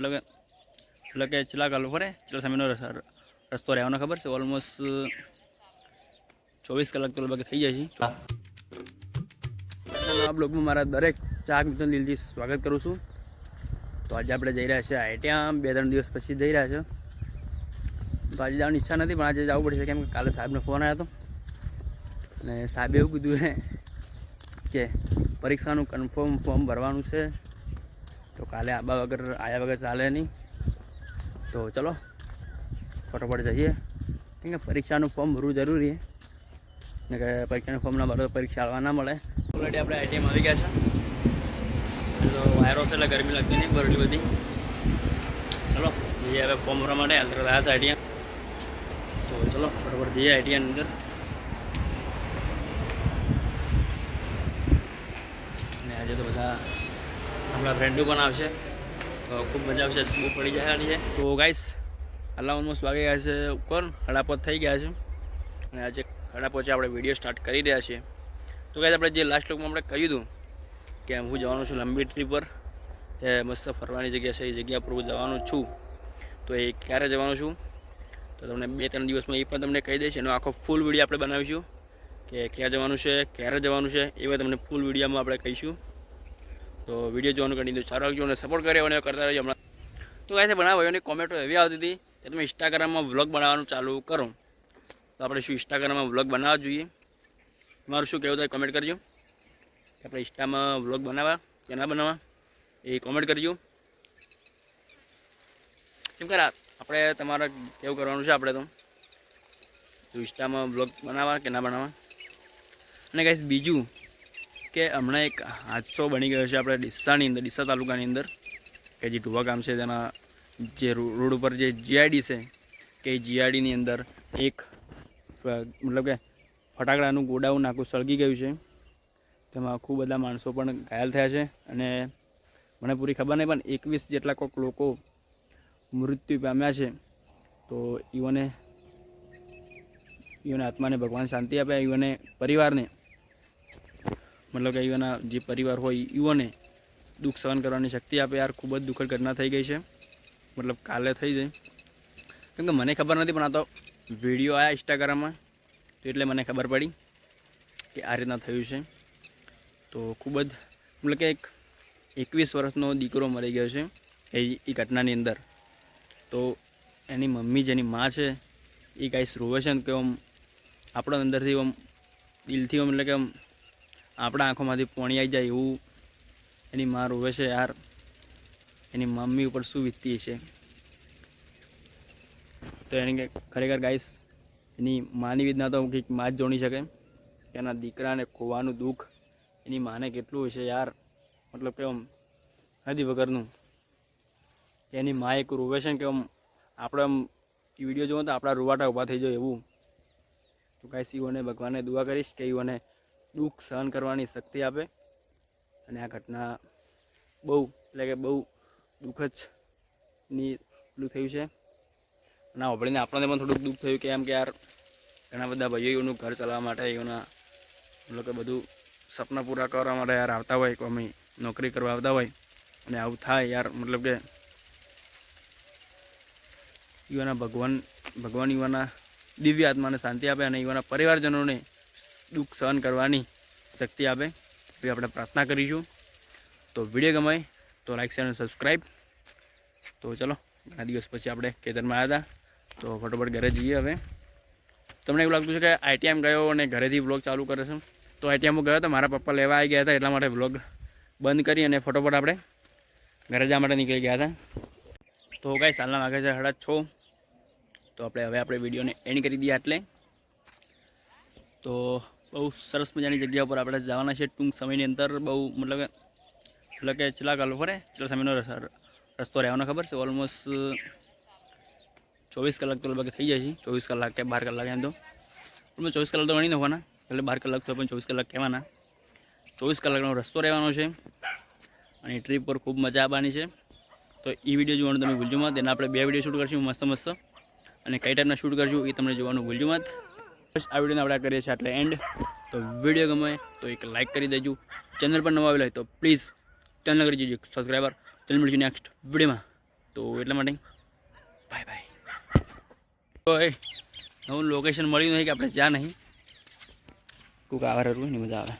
મતલબ કે એટલે કે ચેલા કાલો ફરે ચેલા સામેનો રસ- રસ્તો રહેવાનો ખબર છે ઓલમોસ્ટ ચોવીસ કલાક તો લગભગ થઈ જાય છે આ બ્લોગમાં મારા દરેક ચાક મિત્રો દિલથી સ્વાગત કરું છું તો આજે આપણે જઈ રહ્યા છીએ આઈટીઆમ બે ત્રણ દિવસ પછી જઈ રહ્યા છે તો આજે જવાની ઈચ્છા નથી પણ આજે જવું પડશે કેમ કે કાલે સાહેબનો ફોન આવ્યો હતો અને સાહેબે એવું કીધું હે કે પરીક્ષાનું કન્ફર્મ ફોર્મ ભરવાનું છે તો કાલે આબા વગર આવ્યા વગર ચાલે નહીં. તો ચલો, ફટોફટ જઈએ. કેમ કે પરીક્ષાનું ફોર્મ ભરવું જરૂરી છે. કે પરીક્ષાનું ફોર્મ ના ભરે તો પરીક્ષા આવવા ના મળે. ઓલરેડી આપણે આઈટીએમ આવી ગયા છે. તો વાયરો છે એટલે ગરમી લાગતી નહીં બરલી બધી. ચલો, જઈએ હવે ફોર્મ ભરવા માટે. અંદર આવ્યા છે આઈટીએમ તો ચલો, ફટોફટ જઈએ આઈટીએમ અંદર. આજે તો બધા આપણા ફ્રેન્ડો પણ આવશે. તો ખૂબ મજા આવશે. બહુ પડી જવાની છે. તો ગાઈસ આટલા ઓલમોસ્ટ વાગી ગયા છે ઉપર. હડાપત થઈ ગયા છે. અને આજે હડાપોચે આપણે વીડિયો સ્ટાર્ટ કરી રહ્યા છીએ. તો ગાઈસ આપણે જે લાસ્ટ લોકમાં આપણે કહ્યું હતું કે હું જવાનું છું લંબી ટ્રીપ પર, કે મસ્ત ફરવાની જગ્યા છે, એ જગ્યા પર હું જવાનું છું. તો એ ક્યારે જવાનું છું? તો તમને બે ત્રણ દિવસમાં એ પણ તમને કહી દઈશ. એનો આખો ફૂલ વીડિયો આપણે બનાવીશું. કે ક્યાં જવાનું છે, ક્યારે જવાનું છે, એ તમને ફૂલ વિડીયોમાં આપણે કહીશું. તો વીડિયો જોવાનું કન્ટિન્યુ સારો રાખજો અને સપોર્ટ કર્યો અને કરતા રહેજો હમણાં. તો કાંઈ બનાવો ભાઈઓની કોમેન્ટો એવી આવતી હતી કે તમે ઇન્સ્ટાગ્રામમાં વ્લોગ બનાવવાનું ચાલુ કરો. તો આપણે શું ઇન્સ્ટાગ્રામમાં વ્લોગ બનાવવા જોઈએ? તમારું શું કહેવું થાય કોમેન્ટ કરજો. કે આપણે ઇન્સ્ટામાં વ્લોગ બનાવવા કે ના બનાવવા એ કોમેન્ટ કરજો. કેમ કે આપણે તમારે કેવું કરવાનું છે આપણે તો? તો ઇન્સ્ટામાં વ્લોગ બનાવવા કે ના બનાવવા? અને કાંઈ બીજું કે હમણાં એક હાદસો બની ગયો છે આપણે ડીસાની અંદર, ડીસા તાલુકાની અંદર, કે જે ઢુવા ગામ છે તેના જે રોડ ઉપર જે જીઆઈડી છે, કે જીઆઈડીની અંદર એક મતલબ કે ફટાકડાનું ગોડાઉન આખું સળગી ગયું છે. તેમાં ખૂબ બધા માણસો પણ ઘાયલ થયા છે અને મને પૂરી ખબર નહીં, પણ એકવીસ જેટલા કોઈક લોકો મૃત્યુ પામ્યા છે. તો ઈઓને ઈઓને આત્માને ભગવાન શાંતિ આપે ઈઓને પરિવારને મતલબ કે યુવાના જે પરિવાર હોય, યુવાને દુઃખ સહન કરવાની શક્તિ આપે, યાર ખૂબ જ દુઃખદ ઘટના થઈ ગઈ છે. મતલબ કાલે થઈ જાય કેમ કે મને ખબર નથી, પણ આ તો વીડિયો આવ્યા ઇન્સ્ટાગ્રામમાં તો એટલે મને ખબર પડી કે આ રીતના થયું છે. તો ખૂબ જ, મતલબ કે એક એકવીસ વર્ષનો દીકરો મરી ગયો છે, એ એ ઘટનાની અંદર. તો એની મમ્મી, જેની માં છે, એ કાંઈ રોવે છે ને કે આમ આપણો અંદરથી આમ દિલથી આમ એટલે કે આમ આપણા આંખોમાંથી પોણી આવી જાય એવું એની માં રોવે છે યાર. એની મમ્મી ઉપર શું વીતતી છે તો એને ખરેખર ગાઈસ એની માની વેદના તો કંઈકમાં જ જોણી શકે. એના દીકરાને ખોવાનું દુઃખ એની માને કેટલું હશે યાર? મતલબ કે આમ હદી વગરનું. એની મા એક રોવે છે કે આમ આપણે આમ વીડિયો જોવો તો આપણા રૂવાટા ઊભા થઈ જાય એવું. તો કાંઈ શિવને ભગવાનને દુઆ કરીશ કે ઈઓને દુઃખ સહન કરવાની શક્તિ આપે. અને આ ઘટના બહુ, એટલે કે બહુ દુઃખ જ ની પેલું થયું છે. અને હોબળીને આપણને પણ થોડુંક દુઃખ થયું કે એમ કે યાર, ઘણા બધા ભાઈઓનું ઘર ચલાવવા માટે, એઓના મતલબ કે બધું સપના પૂરા કરવા માટે યાર આવતા હોય, કોઈ નોકરી કરવા આવતા હોય. અને આવું થાય યાર, મતલબ કે યુવાના ભગવાન ભગવાન યુવાના દિવ્ય આત્માને શાંતિ આપે અને યુવાના પરિવારજનોને દુઃખ સહન કરવાની શક્તિ આપે એવી આપણે પ્રાર્થના કરીશું. તો વીડિયો ગમે તો લાઈક શેર અને સબસ્ક્રાઈબ તો ચલો, ઘણા દિવસ પછી આપણે કેતનમાં આવ્યા હતા, તો ફટોફટ ઘરે જઈએ હવે. તમને એવું લાગતું છે કે આઈટીએમ ગયો અને ઘરેથી વ્લોગ ચાલુ કરે છે. તો આઈટીએમ ગયો તો મારા પપ્પા લેવા આવી ગયા હતા, એટલા માટે વ્લોગ બંધ કરી અને ફટોફટ આપણે ઘરે જવા માટે નીકળી ગયા હતા. તો કાંઈ સાલના વાગે છે સાડા છ. તો આપણે હવે આપણે વિડીયોને એન્ડ કરી દઈએ એટલે તો બહુ સરસ મજાની જગ્યા ઉપર આપણે જવાના છે ટૂંક સમયની અંદર. બહુ મતલબ એટલે કે ચલા કાલ ફરે ચલા સમયનો રસ- રસ્તો રહેવાનો ખબર છે? ઓલમોસ્ટ ચોવીસ કલાક તો લગભગ થઈ જાય છે. ચોવીસ કલાક કે બાર કલાક એમ તો. પણ ચોવીસ કલાક તો ગણી નાખવાના એટલે બાર કલાક તો પણ ચોવીસ કલાક કહેવાના. ચોવીસ કલાકનો રસ્તો રહેવાનો છે. અને ટ્રીપ પર ખૂબ મજા આવવાની છે. તો એ વીડિયો જોવાનું તમે ભૂલજો મત. એના આપણે બે વીડિયો શૂટ કરશું મસ્ત મસ્ત. અને કઈ ટાઈપના શૂટ કરશું એ તમને જોવાનું ભૂલજો મત. બસ આ વિડીયોને આપણે કરીએ છીએ એટલે એન્ડ તો વીડિયો ગમે તો એક લાઇક કરી દેજો. ચેનલ પર નવા આવેલા હોય તો પ્લીઝ ચેનલ કરી દેજો સબસ્ક્રાઈબર ચેનલ મળીશું નેક્સ્ટ વિડીયોમાં. તો એટલા માટે બાય બાય તો એ નવું લોકેશન મળ્યું નહીં કે આપણે જ્યાં નહીં? કોઈક આવા રહ્યું ને મજા આવે.